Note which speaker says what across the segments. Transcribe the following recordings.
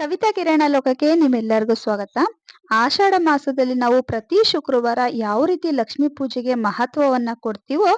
Speaker 1: ಕವಿತಾ ಕಿರಣ ಲೋಕಕ್ಕೆ ನಿಮ್ಮೆಲ್ಲರಿಗೂ ಸ್ವಾಗತ. ಆಷಾಢ ಮಾಸದಲ್ಲಿ ನಾವು ಪ್ರತಿ ಶುಕ್ರವಾರ ಯಾವ ರೀತಿ ಲಕ್ಷ್ಮೀ ಪೂಜೆಗೆ ಮಹತ್ವವನ್ನ ಕೊಡ್ತೀವೋ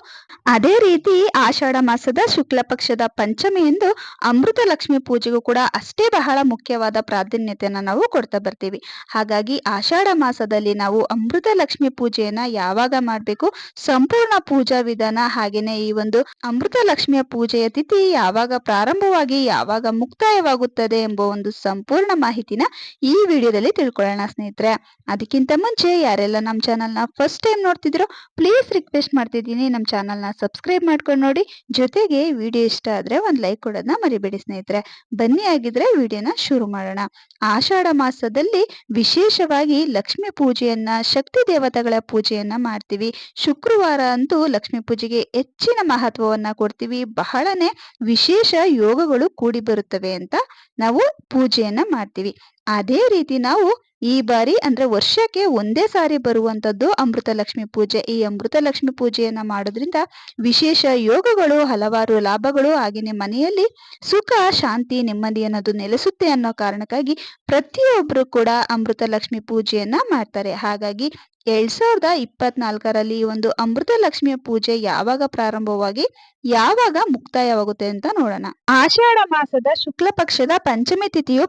Speaker 1: ಅದೇ ರೀತಿ ಆಷಾಢ ಮಾಸದ ಶುಕ್ಲ ಪಕ್ಷದ ಪಂಚಮಿಯಂದು ಅಮೃತ ಲಕ್ಷ್ಮಿ ಪೂಜೆಗೂ ಕೂಡ ಅಷ್ಟೇ ಬಹಳ ಮುಖ್ಯವಾದ ಪ್ರಾಧಾನ್ಯತೆಯನ್ನ ನಾವು ಕೊಡ್ತಾ ಬರ್ತೀವಿ. ಹಾಗಾಗಿ ಆಷಾಢ ಮಾಸದಲ್ಲಿ ನಾವು ಅಮೃತ ಲಕ್ಷ್ಮಿ ಪೂಜೆಯನ್ನ ಯಾವಾಗ ಮಾಡಬೇಕು, ಸಂಪೂರ್ಣ ಪೂಜಾ ವಿಧಾನ ಹಾಗೇನೆ ಈ ಒಂದು ಅಮೃತ ಲಕ್ಷ್ಮಿಯ ಪೂಜೆಯ ತಿಥಿ ಯಾವಾಗ ಪ್ರಾರಂಭವಾಗಿ ಯಾವಾಗ ಮುಕ್ತಾಯವಾಗುತ್ತದೆ ಎಂಬ ಒಂದು ಸಂಪೂರ್ಣ ಮಾಹಿತಿನ ಈ ವಿಡಿಯೋದಲ್ಲಿ ತಿಳ್ಕೊಳ್ಳೋಣ ಸ್ನೇಹಿತರೆ. ಅದಕ್ಕಿಂತ ಮುಂಚೆ ಯಾರೆಲ್ಲ ನಮ್ಮ ಚಾನಲ್ನ ಫಸ್ಟ್ ಟೈಮ್ ನೋಡ್ತಿದ್ರು ಪ್ಲೀಸ್ ರಿಕ್ವೆಸ್ಟ್ ಮಾಡ್ತಿದ್ದೀನಿ. ನಮ್ಮ ಚಾನಲ್ನ ಸಬ್ಸ್ಕ್ರೈಬ್ ಮಾಡ್ಕೊಂಡು ನೋಡಿ. ಜೊತೆಗೆ ವಿಡಿಯೋ ಇಷ್ಟ ಆದ್ರೆ ಒಂದು ಲೈಕ್ ಕೊಡೋದನ್ನ ಮರಿಬೇಡಿ ಸ್ನೇಹಿತರೆ. ಬನ್ನಿ ಆಗಿದ್ರೆ ವಿಡಿಯೋನ ಶುರು ಮಾಡೋಣ. ಆಷಾಢ ಮಾಸದಲ್ಲಿ ವಿಶೇಷವಾಗಿ ಲಕ್ಷ್ಮಿ ಪೂಜೆಯನ್ನ, ಶಕ್ತಿ ದೇವತೆಗಳ ಪೂಜೆಯನ್ನ ಮಾಡ್ತೀವಿ. ಶುಕ್ರವಾರ ಅಂತೂ ಲಕ್ಷ್ಮಿ ಪೂಜೆಗೆ ಹೆಚ್ಚಿನ ಮಹತ್ವವನ್ನ ಕೊಡ್ತೀವಿ. ಬಹಳನೇ ವಿಶೇಷ ಯೋಗಗಳು ಕೂಡಿ ಬರುತ್ತವೆ ಅಂತ ನಾವು ಪೂಜೆಯನ್ನ ಮಾಡ್ತೀವಿ. ಅದೇ ರೀತಿ ನಾವು ಈ ಬಾರಿ ಅಂದ್ರೆ ವರ್ಷಕ್ಕೆ ಒಂದೇ ಸಾರಿ ಬರುವಂತದ್ದು ಅಮೃತ ಲಕ್ಷ್ಮಿ ಪೂಜೆ. ಈ ಅಮೃತ ಲಕ್ಷ್ಮಿ ಪೂಜೆಯನ್ನ ಮಾಡೋದ್ರಿಂದ ವಿಶೇಷ ಯೋಗಗಳು, ಹಲವಾರು ಲಾಭಗಳು ಹಾಗೆಯೇ ಮನೆಯಲ್ಲಿ ಸುಖ, ಶಾಂತಿ, ನೆಮ್ಮದಿ ಅನ್ನೋದು ನೆಲೆಸುತ್ತೆ ಅನ್ನೋ ಕಾರಣಕ್ಕಾಗಿ ಪ್ರತಿಯೊಬ್ರು ಕೂಡ ಅಮೃತ ಲಕ್ಷ್ಮಿ ಪೂಜೆಯನ್ನ ಮಾಡ್ತಾರೆ. ಹಾಗಾಗಿ ಎರಡ್ ಸಾವಿರದ ಇಪ್ಪತ್ನಾಲ್ಕರಲ್ಲಿ ಈ ಒಂದು ಅಮೃತ ಲಕ್ಷ್ಮಿಯ ಪೂಜೆ ಯಾವಾಗ ಪ್ರಾರಂಭವಾಗಿ, ಯಾವಾಗ ಮುಕ್ತಾಯವಾಗುತ್ತೆ ಅಂತ ನೋಡೋಣ. ಆಷಾಢ ಮಾಸದ ಶುಕ್ಲ ಪಕ್ಷದ ಪಂಚಮಿ ತಿಥಿಯು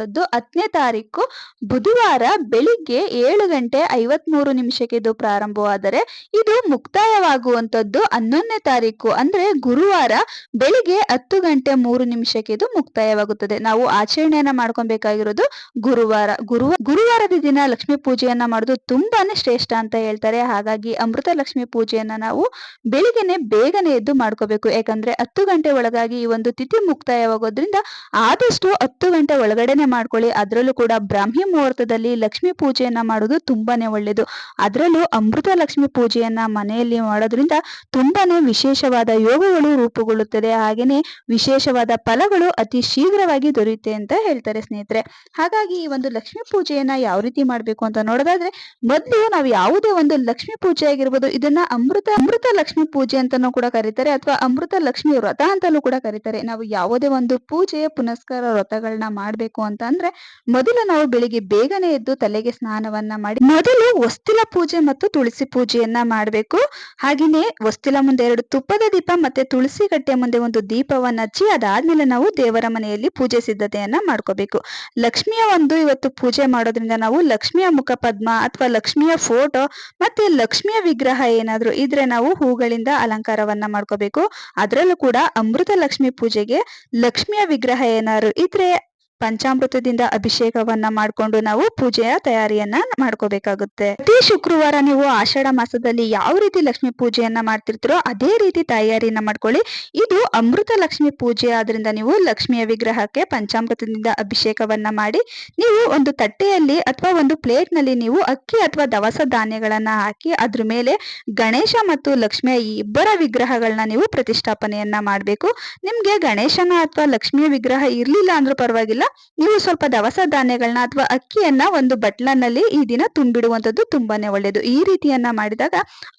Speaker 1: ಪ್ರಾರಂಭವಾಗುವಂತದ್ದು ಹತ್ತನೇ ತಾರೀಕು ಬುಧವಾರ ಬೆಳಿಗ್ಗೆ ಏಳು ಗಂಟೆ ಐವತ್ಮೂರು ನಿಮಿಷಕ್ಕೆ ಇದು ಪ್ರಾರಂಭವಾದರೆ ಇದು ಮುಕ್ತಾಯವಾಗುವಂತದ್ದು. ಹನ್ನೊಂದನೇ ತಾರೀಕು ಅಂದ್ರೆ ಗುರುವಾರ ಬೆಳಿಗ್ಗೆ ಹತ್ತು ಗಂಟೆ ಮೂರು ನಿಮಿಷಕ್ಕೆ ಇದು ಮುಕ್ತಾಯವಾಗುತ್ತದೆ. ನಾವು ಆಚರಣೆಯನ್ನ ಮಾಡ್ಕೊಬೇಕಾಗಿರೋದು ಗುರುವಾರ. ಗುರು, ಗುರುವಾರದ ದಿನ ಲಕ್ಷ್ಮಿ ಪೂಜೆಯನ್ನ ಮಾಡೋದು ತುಂಬಾನೇ ಶ್ರೇಷ್ಠ ಅಂತ ಹೇಳ್ತಾರೆ. ಹಾಗಾಗಿ ಅಮೃತ ಲಕ್ಷ್ಮಿ ಪೂಜೆಯನ್ನ ನಾವು ಬೆಳಿಗ್ಗೆನೆ ಬೇಗನೆ ಎದ್ದು ಮಾಡ್ಕೋಬೇಕು. ಯಾಕಂದ್ರೆ ಹತ್ತು ಗಂಟೆ ಒಳಗಾಗಿ ಈ ಒಂದು ತಿಥಿ ಮುಕ್ತಾಯವಾಗೋದ್ರಿಂದ ಆದಷ್ಟು ಹತ್ತು ಗಂಟೆ ಒಳಗಡೆನೆ ಮಾಡ್ಕೊಳ್ಳಿ. ಅದರಲ್ಲೂ ಕೂಡ ಬ್ರಾಹ್ಮಿ ಮುಹೂರ್ತದಲ್ಲಿ ಲಕ್ಷ್ಮಿ ಪೂಜೆಯನ್ನ ಮಾಡೋದು ತುಂಬಾನೇ ಒಳ್ಳೇದು. ಅದರಲ್ಲೂ ಅಮೃತ ಲಕ್ಷ್ಮಿ ಪೂಜೆಯನ್ನ ಮನೆಯಲ್ಲಿ ಮಾಡೋದ್ರಿಂದ ತುಂಬಾನೇ ವಿಶೇಷವಾದ ಯೋಗಗಳು ರೂಪುಗೊಳ್ಳುತ್ತದೆ. ಹಾಗೇನೆ ವಿಶೇಷವಾದ ಫಲಗಳು ಅತಿ ಶೀಘ್ರವಾಗಿ ದೊರೆಯುತ್ತೆ ಅಂತ ಹೇಳ್ತಾರೆ ಸ್ನೇಹಿತರೆ. ಹಾಗಾಗಿ ಈ ಒಂದು ಲಕ್ಷ್ಮೀ ಪೂಜೆಯನ್ನ ಯಾವ ರೀತಿ ಮಾಡ್ಬೇಕು ಅಂತ ನೋಡೋದಾದ್ರೆ, ಮೊದಲು ನಾವು ಯಾವುದೇ ಒಂದು ಲಕ್ಷ್ಮಿ ಪೂಜೆ ಆಗಿರ್ಬೋದು, ಇದನ್ನ ಅಮೃತ ಅಮೃತ ಲಕ್ಷ್ಮಿ ಪೂಜೆ ಅಂತಾನೂ ಕೂಡ ಕರೀತಾರೆ, ಅಥವಾ ಅಮೃತ ಲಕ್ಷ್ಮಿ ವ್ರತ ಅಂತಲೂ ಕೂಡ ಕರೀತಾರೆ. ನಾವು ಯಾವುದೇ ಒಂದು ಪೂಜೆ ಪುನಸ್ಕಾರ ವ್ರತಗಳನ್ನ ಮಾಡ್ಬೇಕು ಅಂತ ಅಂದ್ರೆ ಮೊದಲು ನಾವು ಬೆಳಿಗ್ಗೆ ಬೇಗನೆ ಎದ್ದು ತಲೆಗೆ ಸ್ನಾನವನ್ನ ಮಾಡಿ ಮೊದಲು ವಸ್ತಿಲ ಪೂಜೆ ಮತ್ತು ತುಳಸಿ ಪೂಜೆಯನ್ನ ಮಾಡಬೇಕು. ಹಾಗೆಯೇ ವಸ್ತಿಲ ಮುಂದೆ ಎರಡು ತುಪ್ಪದ ದೀಪ ಮತ್ತೆ ತುಳಸಿ ಕಟ್ಟೆ ಮುಂದೆ ಒಂದು ದೀಪವನ್ನ ಹಚ್ಚಿ ಅದಾದ್ಮೇಲೆ ನಾವು ದೇವರ ಮನೆಯಲ್ಲಿ ಪೂಜೆ ಸಿದ್ಧತೆಯನ್ನ ಮಾಡ್ಕೋಬೇಕು. ಲಕ್ಷ್ಮಿಯ ಒಂದು ಇವತ್ತು ಪೂಜೆ ಮಾಡೋದ್ರಿಂದ ನಾವು ಲಕ್ಷ್ಮಿಯ ಮುಖ ಪದ್ಮ ಅಥವಾ ಲಕ್ಷ್ಮಿಯ ಫೋಟೋ ಮತ್ತೆ ಲಕ್ಷ್ಮಿಯ ವಿಗ್ರಹ ಏನಾದ್ರೂ ಇದ್ರೆ ನಾವು ಹೂಗಳಿಂದ ಅಲಂಕಾರವನ್ನ ಮಾಡ್ಕೋಬೇಕು. ಅದರಲ್ಲೂ ಕೂಡ ಅಮೃತ ಲಕ್ಷ್ಮಿ ಪೂಜೆಗೆ ಲಕ್ಷ್ಮಿಯ ವಿಗ್ರಹ ಏನಾದ್ರು ಇದ್ರೆ ಪಂಚಾಮೃತದಿಂದ ಅಭಿಷೇಕವನ್ನ ಮಾಡಿಕೊಂಡು ನಾವು ಪೂಜೆಯ ತಯಾರಿಯನ್ನ ಮಾಡ್ಕೋಬೇಕಾಗುತ್ತೆ. ಪ್ರತಿ ಶುಕ್ರವಾರ ನೀವು ಆಷಾಢ ಮಾಸದಲ್ಲಿ ಯಾವ ರೀತಿ ಲಕ್ಷ್ಮಿ ಪೂಜೆಯನ್ನ ಮಾಡ್ತಿರ್ತೀರೋ ಅದೇ ರೀತಿ ತಯಾರಿಯನ್ನ ಮಾಡ್ಕೊಳ್ಳಿ. ಇದು ಅಮೃತ ಲಕ್ಷ್ಮಿ ಪೂಜೆ ಆದ್ರಿಂದ ನೀವು ಲಕ್ಷ್ಮಿಯ ವಿಗ್ರಹಕ್ಕೆ ಪಂಚಾಮೃತದಿಂದ ಅಭಿಷೇಕವನ್ನ ಮಾಡಿ, ನೀವು ಒಂದು ತಟ್ಟೆಯಲ್ಲಿ ಅಥವಾ ಒಂದು ಪ್ಲೇಟ್ನಲ್ಲಿ ನೀವು ಅಕ್ಕಿ ಅಥವಾ ದವಸ ಧಾನ್ಯಗಳನ್ನ ಹಾಕಿ ಅದ್ರ ಮೇಲೆ ಗಣೇಶ ಮತ್ತು ಲಕ್ಷ್ಮಿಯ ಇಬ್ಬರ ವಿಗ್ರಹಗಳನ್ನ ನೀವು ಪ್ರತಿಷ್ಠಾಪನೆಯನ್ನ ಮಾಡಬೇಕು. ನಿಮ್ಗೆ ಗಣೇಶನ ಅಥವಾ ಲಕ್ಷ್ಮಿಯ ವಿಗ್ರಹ ಇರ್ಲಿಲ್ಲ ಅಂದ್ರೂ ಪರವಾಗಿಲ್ಲ ನೀವು ಸ್ವಲ್ಪ ದವಸ ಧಾನ್ಯಗಳನ್ನ ಅಥವಾ ಅಕ್ಕಿಯನ್ನ ಒಂದು ಬಟ್ಲನಲ್ಲಿ ಈ ದಿನ ತುಂಬಿಡುವಂಥದ್ದು ತುಂಬಾನೇ ಒಳ್ಳೆಯದು ಈ ರೀತಿಯನ್ನ ಮಾಡಿದಾಗ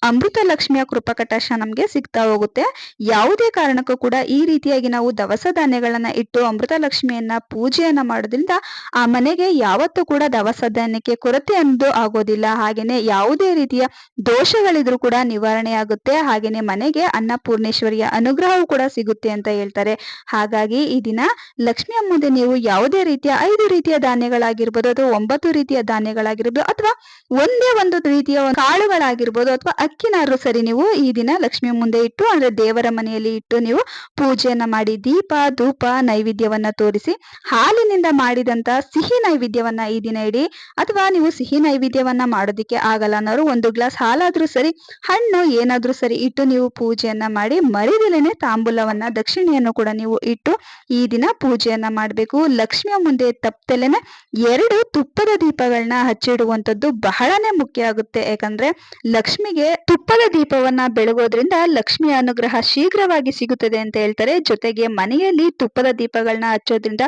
Speaker 1: ಅಮೃತ ಲಕ್ಷ್ಮಿಯ ಕೃಪಕಟಾಶ ನಮ್ಗೆ ಸಿಗ್ತಾ ಹೋಗುತ್ತೆ. ಯಾವುದೇ ಕಾರಣಕ್ಕೂ ಕೂಡ ಈ ರೀತಿಯಾಗಿ ನಾವು ದವಸ ಧಾನ್ಯಗಳನ್ನ ಇಟ್ಟು ಅಮೃತ ಲಕ್ಷ್ಮಿಯನ್ನ ಪೂಜೆಯನ್ನ ಮಾಡೋದ್ರಿಂದ ಆ ಮನೆಗೆ ಯಾವತ್ತೂ ಕೂಡ ದವಸ ಧಾನ್ಯಕ್ಕೆ ಕೊರತೆ ಅಂದು ಆಗೋದಿಲ್ಲ. ಹಾಗೇನೆ ಯಾವುದೇ ರೀತಿಯ ದೋಷಗಳಿದ್ರು ಕೂಡ ನಿವಾರಣೆ ಆಗುತ್ತೆ. ಹಾಗೇನೆ ಮನೆಗೆ ಅನ್ನಪೂರ್ಣೇಶ್ವರಿಯ ಅನುಗ್ರಹವೂ ಕೂಡ ಸಿಗುತ್ತೆ ಅಂತ ಹೇಳ್ತಾರೆ. ಹಾಗಾಗಿ ಈ ದಿನ ಲಕ್ಷ್ಮಿಯ ಮುಂದೆ ನೀವು ಯಾವುದೇ ರೀತಿಯ ಐದು ರೀತಿಯ ಧಾನ್ಯಗಳಾಗಿರ್ಬೋದು, ಅಥವಾ ಒಂಬತ್ತು ರೀತಿಯ ಧಾನ್ಯಗಳಾಗಿರ್ಬೋದು, ಅಥವಾ ಒಂದೇ ಒಂದು ರೀತಿಯ ಕಾಳುಗಳಾಗಿರ್ಬೋದು, ಅಥವಾ ಅಕ್ಕಿನಾರು ಸರಿ ನೀವು ಈ ದಿನ ಲಕ್ಷ್ಮಿ ಮುಂದೆ ಇಟ್ಟು, ಅಂದ್ರೆ ದೇವರ ಮನೆಯಲ್ಲಿ ಇಟ್ಟು ನೀವು ಪೂಜೆಯನ್ನ ಮಾಡಿ, ದೀಪ, ಧೂಪ, ನೈವೇದ್ಯವನ್ನ ತೋರಿಸಿ, ಹಾಲಿನಿಂದ ಮಾಡಿದಂತ ಸಿಹಿ ನೈವೇದ್ಯವನ್ನ ಈ ದಿನ ಇಡಿ, ಅಥವಾ ನೀವು ಸಿಹಿ ನೈವೇದ್ಯವನ್ನ ಮಾಡೋದಿಕ್ಕೆ ಆಗಲ್ಲ ಅನ್ನೋರು ಒಂದು ಗ್ಲಾಸ್ ಹಾಲಾದ್ರೂ ಸರಿ, ಹಣ್ಣು ಏನಾದ್ರೂ ಸರಿ ಇಟ್ಟು ನೀವು ಪೂಜೆಯನ್ನ ಮಾಡಿ ಮರಿದಿಲೇನೆ ತಾಂಬೂಲವನ್ನ, ದಕ್ಷಿಣೆಯನ್ನು ಕೂಡ ನೀವು ಇಟ್ಟು ಈ ದಿನ ಪೂಜೆಯನ್ನ ಮಾಡಬೇಕು. ಲಕ್ಷ್ಮಿಯ ಮುಂದೆ ತಪ್ಪದೆಲೆನೆ ಎರಡು ತುಪ್ಪದ ದೀಪಗಳನ್ನ ಹಚ್ಚಿಡುವಂಥದ್ದು ಬಹಳನೇ ಮುಖ್ಯ ಆಗುತ್ತೆ. ಯಾಕಂದ್ರೆ ಲಕ್ಷ್ಮಿಗೆ ತುಪ್ಪದ ದೀಪವನ್ನ ಬೆಳಗೋದ್ರಿಂದ ಲಕ್ಷ್ಮಿಯ ಅನುಗ್ರಹ ಶೀಘ್ರವಾಗಿ ಸಿಗುತ್ತದೆ ಅಂತ ಹೇಳ್ತಾರೆ. ಜೊತೆಗೆ ಮನೆಯಲ್ಲಿ ತುಪ್ಪದ ದೀಪಗಳನ್ನ ಹಚ್ಚೋದ್ರಿಂದ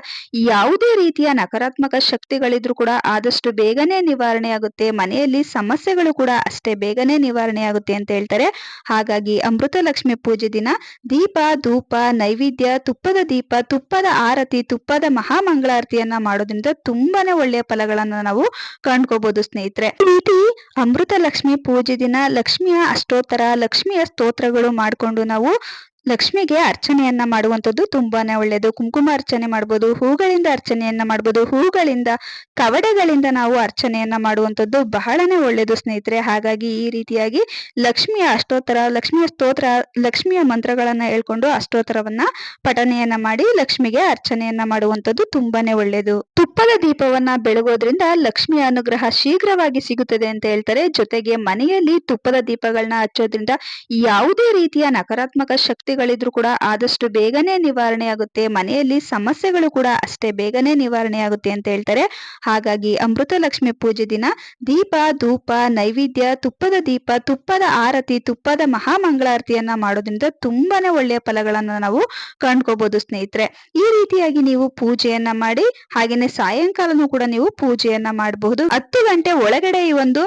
Speaker 1: ಯಾವುದೇ ರೀತಿಯ ನಕಾರಾತ್ಮಕ ಶಕ್ತಿಗಳಿದ್ರು ಕೂಡ ಆದಷ್ಟು ಬೇಗನೆ ನಿವಾರಣೆ ಆಗುತ್ತೆ. ಮನೆಯಲ್ಲಿ ಸಮಸ್ಯೆಗಳು ಕೂಡ ಅಷ್ಟೇ ಬೇಗನೆ ನಿವಾರಣೆ ಆಗುತ್ತೆ ಅಂತ ಹೇಳ್ತಾರೆ. ಹಾಗಾಗಿ ಅಮೃತ ಲಕ್ಷ್ಮಿ ಪೂಜೆ ದಿನ ದೀಪ, ಧೂಪ, ನೈವೇದ್ಯ, ತುಪ್ಪದ ದೀಪ, ತುಪ್ಪದ ಆರತಿ, ತುಪ್ಪದ ಮಹಾಮಂಗಳಾರತಿಯನ್ನ ಮಾಡೋದ್ರಿಂದ ತುಂಬಾನೇ ಒಳ್ಳೆಯ ಫಲಗಳನ್ನ ನಾವು ಕಂಡ್ಕೋಬಹುದು ಸ್ನೇಹಿತರೆ. ಈ ರೀತಿ ಅಮೃತ ಲಕ್ಷ್ಮಿ ಪೂಜೆ ದಿನ ಲಕ್ಷ್ಮಿಯ ಅಷ್ಟೋತ್ತರ, ಲಕ್ಷ್ಮಿಯ ಸ್ತೋತ್ರಗಳು ಮಾಡಿಕೊಂಡು ನಾವು ಲಕ್ಷ್ಮಿಗೆ ಅರ್ಚನೆಯನ್ನ ಮಾಡುವಂಥದ್ದು ತುಂಬಾನೇ ಒಳ್ಳೆಯದು ಕುಂಕುಮ ಅರ್ಚನೆ ಮಾಡ್ಬೋದು, ಹೂಗಳಿಂದ ಅರ್ಚನೆಯನ್ನ ಮಾಡ್ಬೋದು. ಹೂಗಳಿಂದ, ಕವಡೆಗಳಿಂದ ನಾವು ಅರ್ಚನೆಯನ್ನ ಮಾಡುವಂಥದ್ದು ಬಹಳನೇ ಒಳ್ಳೆಯದು ಸ್ನೇಹಿತರೆ. ಹಾಗಾಗಿ ಈ ರೀತಿಯಾಗಿ ಲಕ್ಷ್ಮಿಯ ಅಷ್ಟೋತ್ತರ, ಲಕ್ಷ್ಮಿಯ ಸ್ತೋತ್ರ, ಲಕ್ಷ್ಮಿಯ ಮಂತ್ರಗಳನ್ನ ಹೇಳ್ಕೊಂಡು ಅಷ್ಟೋತ್ತರವನ್ನ ಪಠನೆಯನ್ನ ಮಾಡಿ ಲಕ್ಷ್ಮಿಗೆ ಅರ್ಚನೆಯನ್ನ ಮಾಡುವಂಥದ್ದು ತುಂಬಾನೇ ಒಳ್ಳೆಯದು ತುಪ್ಪದ ದೀಪವನ್ನ ಬೆಳಗೋದ್ರಿಂದ ಲಕ್ಷ್ಮಿಯ ಅನುಗ್ರಹ ಶೀಘ್ರವಾಗಿ ಸಿಗುತ್ತದೆ ಅಂತ ಹೇಳ್ತಾರೆ. ಜೊತೆಗೆ ಮನೆಯಲ್ಲಿ ತುಪ್ಪದ ದೀಪಗಳನ್ನ ಹಚ್ಚೋದ್ರಿಂದ ಯಾವುದೇ ರೀತಿಯ ನಕಾರಾತ್ಮಕ ಶಕ್ತಿ ಸಮಸ್ಯೆಗಳಿದ್ರು ಕೂಡ ಆದಷ್ಟು ಬೇಗನೆ ನಿವಾರಣೆ ಆಗುತ್ತೆ ಮನೆಯಲ್ಲಿ ಸಮಸ್ಯೆಗಳು ಕೂಡ ಅಷ್ಟೇ ಬೇಗನೆ ನಿವಾರಣೆ ಆಗುತ್ತೆ ಅಂತ ಹೇಳ್ತಾರೆ. ಹಾಗಾಗಿ ಅಮೃತ ಲಕ್ಷ್ಮಿ ಪೂಜೆ ದಿನ ದೀಪ, ಧೂಪ, ನೈವೇದ್ಯ, ತುಪ್ಪದ ದೀಪ, ತುಪ್ಪದ ಆರತಿ, ತುಪ್ಪದ ಮಹಾಮಂಗಳಾರತಿಯನ್ನ ಮಾಡೋದ್ರಿಂದ ತುಂಬಾನೇ ಒಳ್ಳೆಯ ಫಲಗಳನ್ನ ನಾವು ಕಂಡ್ಕೋಬಹುದು ಸ್ನೇಹಿತರೆ. ಈ ರೀತಿಯಾಗಿ ನೀವು ಪೂಜೆಯನ್ನ ಮಾಡಿ, ಹಾಗೇನೆ ಸಾಯಂಕಾಲನೂ ಕೂಡ ನೀವು ಪೂಜೆಯನ್ನ ಮಾಡಬಹುದು. ಹತ್ತು ಗಂಟೆ ಒಳಗಡೆ ಈ ಒಂದು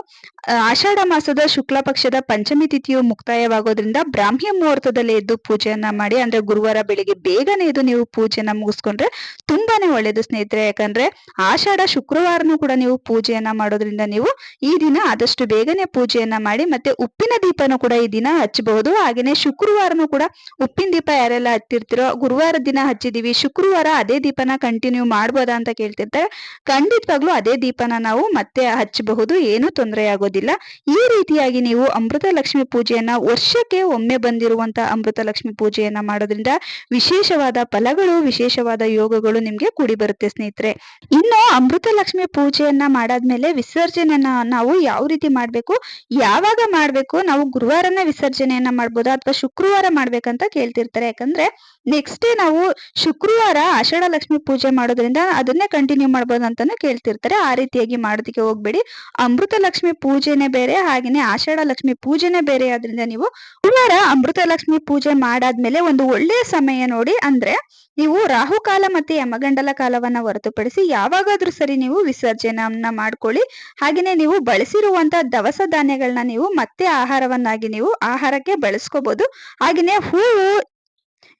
Speaker 1: ಆಷಾಢ ಮಾಸದ ಶುಕ್ಲ ಪಕ್ಷದ ಪಂಚಮಿ ತಿಥಿಯು ಮುಕ್ತಾಯವಾಗೋದ್ರಿಂದ ಬ್ರಾಹ್ಮಿ ಮುಹೂರ್ತದಲ್ಲಿ ಎದ್ದು ಪೂಜೆಯನ್ನ ಮಾಡಿ, ಅಂದ್ರೆ ಗುರುವಾರ ಬೆಳಿಗ್ಗೆ ಬೇಗನೆ ಇದು ನೀವು ಪೂಜೆನ ಮುಗಿಸ್ಕೊಂಡ್ರೆ ತುಂಬಾನೇ ಒಳ್ಳೇದು ಸ್ನೇಹಿತರೆ. ಯಾಕಂದ್ರೆ ಆಷಾಢ ಶುಕ್ರವಾರನೂ ಕೂಡ ನೀವು ಪೂಜೆಯನ್ನ ಮಾಡೋದ್ರಿಂದ ನೀವು ಈ ದಿನ ಆದಷ್ಟು ಬೇಗನೆ ಪೂಜೆಯನ್ನ ಮಾಡಿ, ಮತ್ತೆ ಉಪ್ಪಿನ ದೀಪನೂ ಕೂಡ ಈ ದಿನ ಹಚ್ಚಬಹುದು. ಹಾಗೇನೆ ಶುಕ್ರವಾರನೂ ಕೂಡ ಉಪ್ಪಿನ ದೀಪ ಯಾರೆಲ್ಲ ಹತ್ತಿರ್ತಿರೋ ಗುರುವಾರ ದಿನ ಹಚ್ಚಿದೀವಿ ಶುಕ್ರವಾರ ಅದೇ ದೀಪನ ಕಂಟಿನ್ಯೂ ಮಾಡ್ಬೋದಾ ಅಂತ ಕೇಳ್ತಿರ್ತಾರೆ. ಖಂಡಿತವಾಗ್ಲೂ ಅದೇ ದೀಪನ ನಾವು ಮತ್ತೆ ಹಚ್ಚಬಹುದು, ಏನು ತೊಂದರೆ ಆಗೋದಿಲ್ಲ. ಈ ರೀತಿಯಾಗಿ ನೀವು ಅಮೃತ ಲಕ್ಷ್ಮಿ ಪೂಜೆಯನ್ನ ವರ್ಷಕ್ಕೆ ಒಮ್ಮೆ ಬಂದಿರುವಂತ ಅಮೃತ ಲಕ್ಷ್ಮಿ ಪೂಜೆಯನ್ನ ಮಾಡೋದ್ರಿಂದ ವಿಶೇಷವಾದ ಫಲಗಳು, ವಿಶೇಷವಾದ ಯೋಗಗಳು ನಿಮ್ಗೆ ಕೂಡಿ ಬರುತ್ತೆ ಸ್ನೇಹಿತರೆ. ಇನ್ನು ಅಮೃತ ಲಕ್ಷ್ಮಿ ಪೂಜೆಯನ್ನ ಮಾಡಾದ್ಮೇಲೆ ವಿಸರ್ಜನೆಯನ್ನ ನಾವು ಯಾವ ರೀತಿ ಮಾಡ್ಬೇಕು? ಯಾವಾಗ ಮಾಡ್ಬೇಕು? ನಾವು ಗುರುವಾರನ ವಿಸರ್ಜನೆಯನ್ನ ಮಾಡ್ಬೋದಾ? ಅಥವಾ ಶುಕ್ರವಾರ ಮಾಡ್ಬೇಕಂತ ಕೇಳ್ತಿರ್ತಾರೆ. ಯಾಕಂದ್ರೆ ನೆಕ್ಸ್ಟ್ ಡೇ ನಾವು ಶುಕ್ರವಾರ ಆಷಾಢ ಲಕ್ಷ್ಮಿ ಪೂಜೆ ಮಾಡೋದ್ರಿಂದ ಅದನ್ನೇ ಕಂಟಿನ್ಯೂ ಮಾಡ್ಬೋದು ಅಂತಾನೆ ಕೇಳ್ತಿರ್ತಾರೆ. ಆ ರೀತಿಯಾಗಿ ಮಾಡೋದಕ್ಕೆ ಹೋಗ್ಬೇಡಿ. ಅಮೃತ ಲಕ್ಷ್ಮಿ ಪೂಜೆನೆ ಬೇರೆ, ಹಾಗೇನೆ ಆಷಾಢ ಲಕ್ಷ್ಮಿ ಪೂಜೆನೆ ಬೇರೆ ಆದ್ರಿಂದ ನೀವು ಗುರುವಾರ ಅಮೃತ ಲಕ್ಷ್ಮಿ ಪೂಜೆ ಮಾಡಾದ್ಮೇಲೆ ಒಂದು ಒಳ್ಳೆಯ ಸಮಯ ನೋಡಿ. ಅಂದ್ರೆ ನೀವು ರಾಹುಕಾಲ ಮತ್ತೆ ಯಮಗಂಡಲ ಕಾಲವನ್ನ ಹೊರತುಪಡಿಸಿ ಯಾವಾಗಾದ್ರೂ ಸರಿ ನೀವು ವಿಸರ್ಜನೆಯನ್ನ ಮಾಡ್ಕೊಳ್ಳಿ. ಹಾಗೇನೆ ನೀವು ಬಳಸಿರುವಂತ ದವಸ ಧಾನ್ಯಗಳನ್ನ ನೀವು ಮತ್ತೆ ಆಹಾರವನ್ನಾಗಿ ನೀವು ಆಹಾರಕ್ಕೆ ಬಳಸ್ಕೋಬಹುದು ಹಾಗೇನೆ ಹೂವು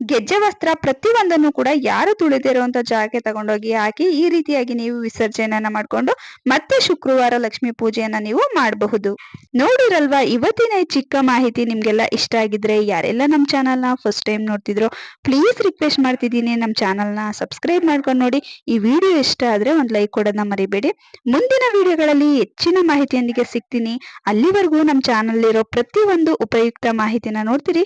Speaker 1: ಗೆಜ್ಜೆ ವಸ್ತ್ರ ಪ್ರತಿಯೊಂದನ್ನು ಕೂಡ ಯಾರು ತುಳಿದಿರುವಂತ ಜಾಗಕ್ಕೆ ತಗೊಂಡೋಗಿ ಹಾಕಿ ಈ ರೀತಿಯಾಗಿ ನೀವು ವಿಸರ್ಜನೆಯನ್ನ ಮಾಡ್ಕೊಂಡು ಮತ್ತೆ ಶುಕ್ರವಾರ ಲಕ್ಷ್ಮಿ ಪೂಜೆಯನ್ನ ನೀವು ಮಾಡಬಹುದು. ನೋಡಿರಲ್ವಾ, ಇವತ್ತಿನ ಚಿಕ್ಕ ಮಾಹಿತಿ ನಿಮ್ಗೆಲ್ಲ ಇಷ್ಟ ಆಗಿದ್ರೆ ಯಾರೆಲ್ಲ ನಮ್ಮ ನ ಫಸ್ಟ್ ಟೈಮ್ ನೋಡ್ತಿದ್ರು ಪ್ಲೀಸ್ ರಿಕ್ವೆಸ್ಟ್ ಮಾಡ್ತಿದ್ದೀನಿ. ನಮ್ಮ ನ ಸಬ್ಸ್ಕ್ರೈಬ್ ಮಾಡ್ಕೊಂಡು ನೋಡಿ. ಈ ವಿಡಿಯೋ ಇಷ್ಟ ಆದ್ರೆ ಒಂದು ಲೈಕ್ ಕೊಡೋದನ್ನ ಮರಿಬೇಡಿ. ಮುಂದಿನ ವಿಡಿಯೋಗಳಲ್ಲಿ ಹೆಚ್ಚಿನ ಮಾಹಿತಿಯೊಂದಿಗೆ ಸಿಗ್ತೀನಿ. ಅಲ್ಲಿವರೆಗೂ ನಮ್ಮ ಚಾನಲ್ ಇರೋ ಪ್ರತಿಯೊಂದು ಉಪಯುಕ್ತ ಮಾಹಿತಿನ ನೋಡ್ತೀರಿ.